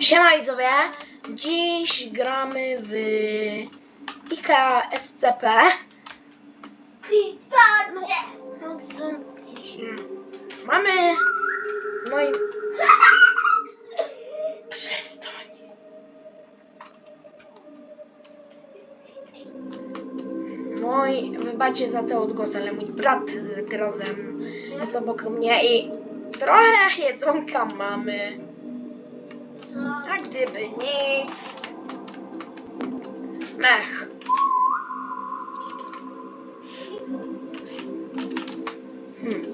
Siema widzowie, dziś gramy w IKEA SCP. No, się. Mamy... No i... Przestań. No i wybaczcie za te odgłosy, ale mój brat gra ze mną. Jest obok mnie i trochę jedzonka mamy. Gdyby nic. Mech. Hmm.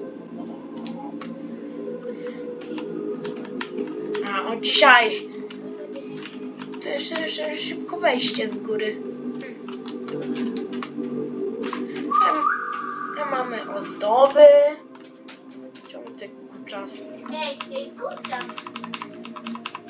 A od dzisiaj. To jeszcze, szybko wejście z góry. Hmm. Mamy ozdoby. Ciągle kuczas. Ej, ej, kurczak.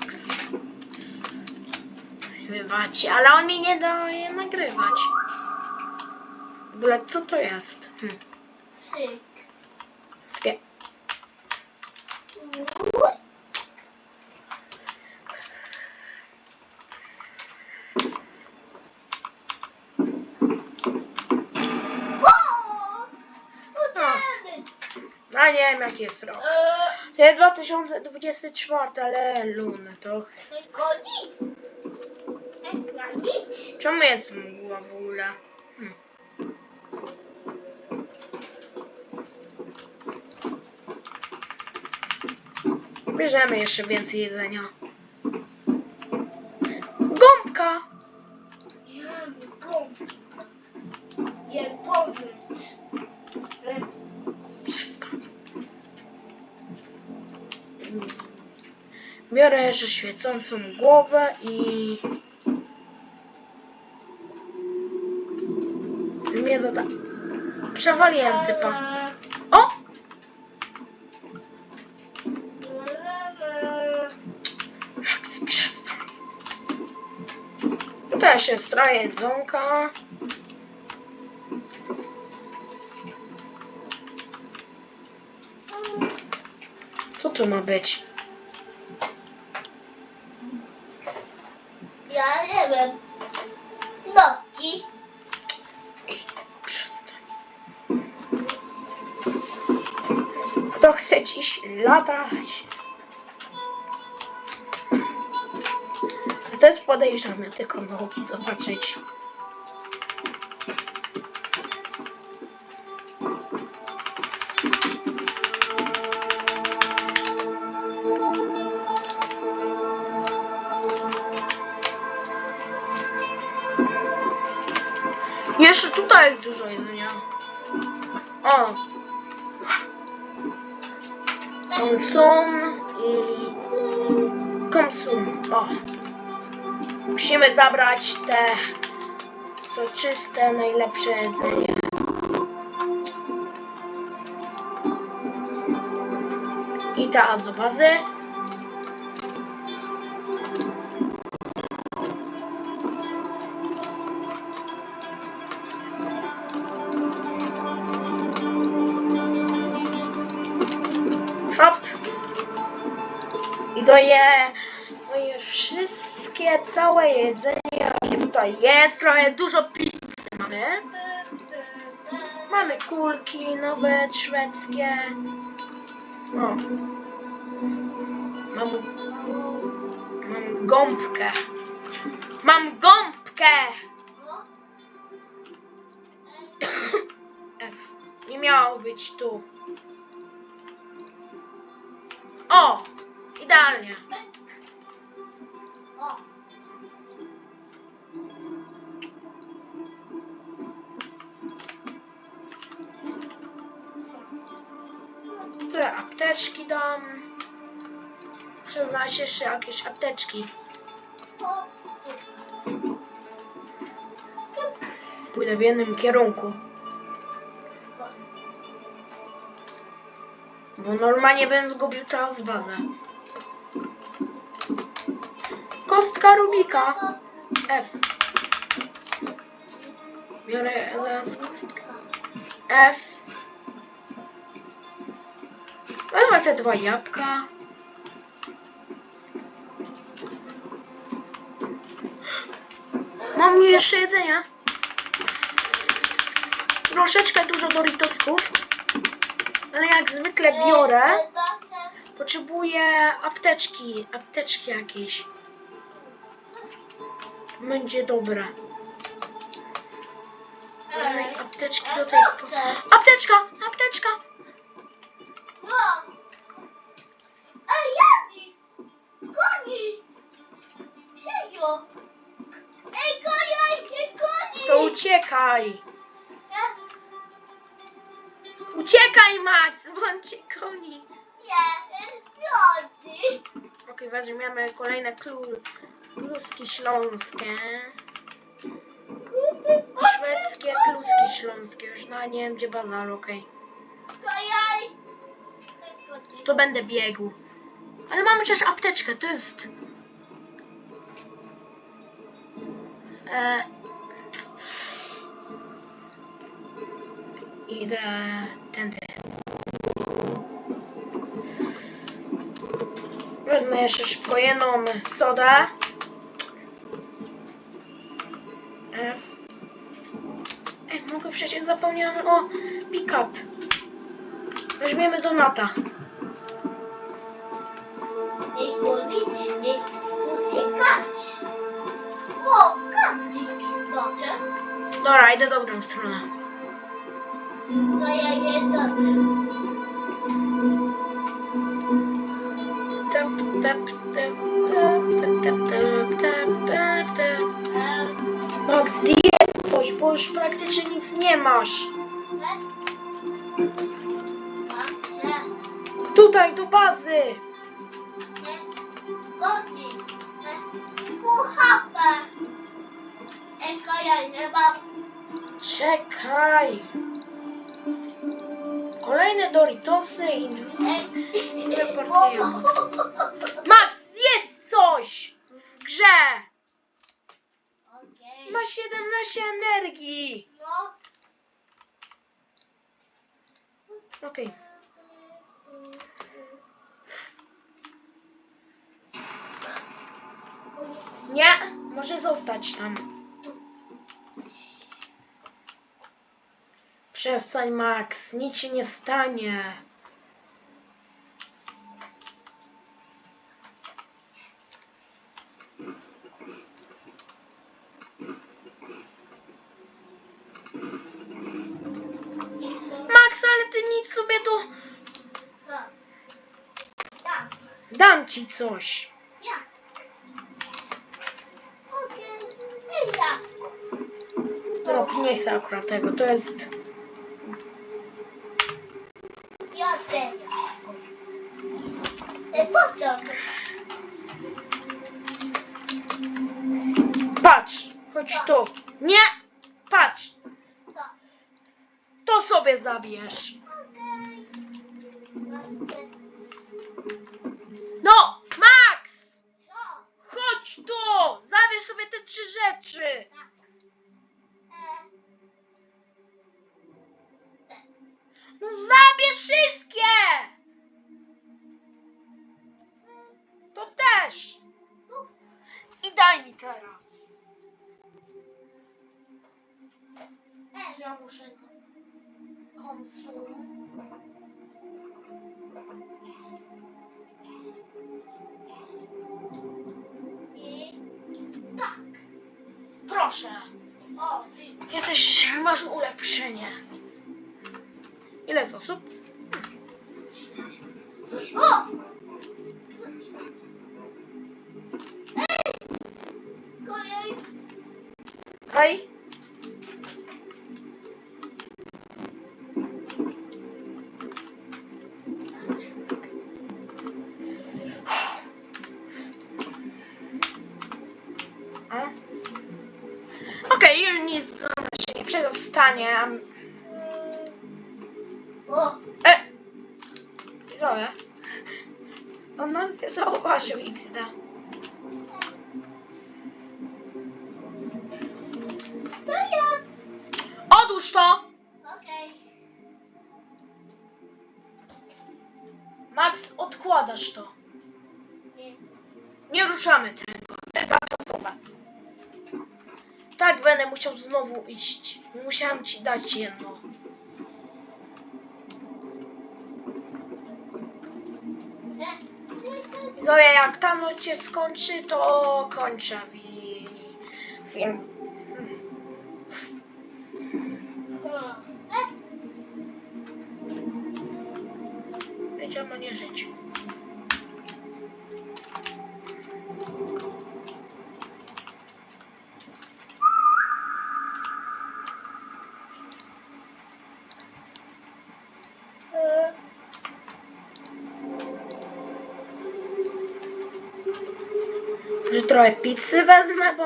Max. Wybaczcie, ale on mi nie daje nagrywać. W ogóle, co to jest? Hm. Syk. Skie- O! Uciemy. No nie wiem, jaki jest rok. Eee, To jest 2024, ale luny to... Na nic. Czemu jest mgła w ogóle? Hm. Bierzemy jeszcze więcej jedzenia. Gąbka! Ja go. Nie powiedz. Biorę jeszcze świecącą głowę i... Mnie doda... Przewaliłem typa. O! Max, przestań. Tutaj się stroje jedzonka. Co tu ma być? byłem. Noki. Kto chce dziś latać? To jest podejrzane, tylko nauki zobaczyć. Dużo jedzenia. O! Konsum i konsum. O! Musimy zabrać te soczyste, najlepsze jedzenie. I te azobazy. Doje, doje wszystkie, całe jedzenie, jakie tutaj jest. Trochę dużo pizzy mamy. Mamy kulki, nowe, szwedzkie. O. Mam, mam gąbkę. Mam gąbkę! F. Nie miało być tu. Te apteczki dam. Muszę znaleźć jeszcze jakieś apteczki. Pójdę w jednym kierunku. Bo normalnie bym zgubił teraz bazę. Kostka Rubika. F. Biorę zaraz kostkę. F. Wezmę te dwa jabłka. Mam jeszcze jedzenia. Troszeczkę dużo Doritosków. Ale jak zwykle biorę. Potrzebuję apteczki. Apteczki jakieś. Będzie dobre. Daj apteczki do tej. Apteczka! Apteczka! Uciekaj! Uciekaj, Max! Bądźcie koni! Nie! Okej, weźmiemy kolejne klu... kluski śląskie. Szwedzkie kluski śląskie. Już na nie wiem gdzie bazar. Koni! To będę biegł. Ale mamy też apteczkę, to jest... E... Idę tędy. Wezmę jeszcze szybko jedną sodę. F. Ej, mogę przecież zapomniałam o pick-up. Weźmiemy Donata. Ej, gonić, ej, uciekać! O, kotlik! Dobrze? Dobra, idę dobrą stronę. To ja. Tap, tap, tap, tap, tap, tap, tap, tap, tap. Max, zjedz coś, bo już praktycznie nic nie masz. Dobrze. Tutaj, do bazy. Godni. Puchapę. Eko ja nie mam. Czekaj. Kolejne Doritosy i... Dwie porcje Max, zjedz coś! Grze! Ma 17 energii. No. Okej. Nie, może zostać tam. Przestań, Max, nic się nie stanie. Max, ale ty nic sobie tu... Dam ci coś. No, nie chcę akurat tego, to jest... Ja też. Ej, po co? Patrz, chodź tu. Nie, patrz, Co? to sobie zabierz. No, Max, chodź tu, zabierz sobie te trzy rzeczy. Tak. No zabierz wszystkie. To też. tu. I daj mi teraz. E, Ja muszę komsu. i tak. Proszę. O, i Jesteś, masz ulepszenie. Ile jest osób? O! Ej! Hej. Okej, już nic się nie przedostanie. O, E! Widzowie. On nas nie zauważył XD. to ja. Odłóż to! Okej. Max, odkładasz to. Nie. Nie ruszamy tego. Tak, będę musiał znowu iść. Musiałem ci dać jedno. Zoja, jak ta noc się skończy, to kończę film. Będziemy nie żyć. e. Że trochę pizzy wezmę, bo...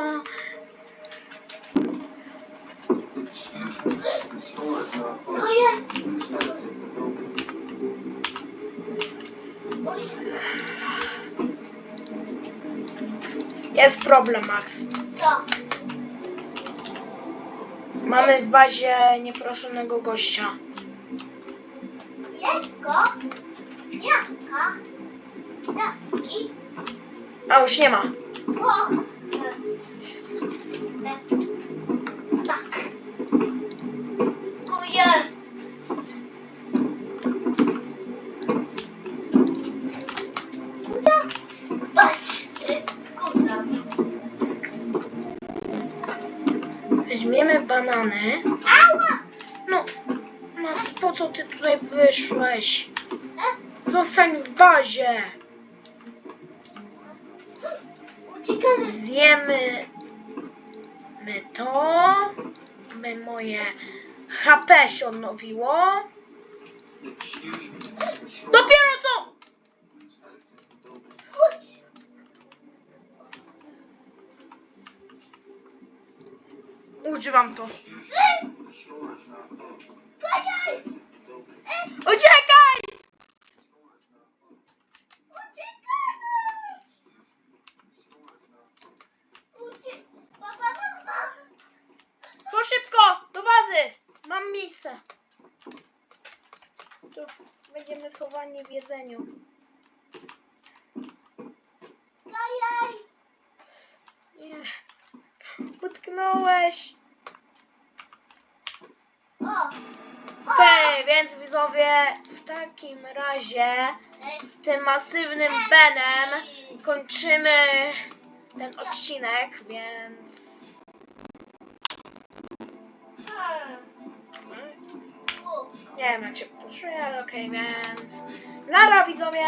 Jest problem, Max. Co? Mamy w bazie nieproszonego gościa. Jego? Jaka? Jaki? A już nie ma. Weźmiemy banany. No, Max, po co ty tutaj wyszłeś? Zostań w bazie. Uciekamy. Zjemy my to, by moje HP się odnowiło. Dopiero co? Używam to. E! Kajaj! E, Uciekaj! Uciekamy! Ucie... Pa, pa, pa, pa. To szybko, do bazy. Mam miejsce. Tu schowani w jedzeniu. Kajaj! Nie. Utknąłeś. O! Okej, więc widzowie, w takim razie z tym masywnym Benem kończymy ten odcinek, więc... hmm. Nie wiem jak się ale okej, więc... Nara widzowie!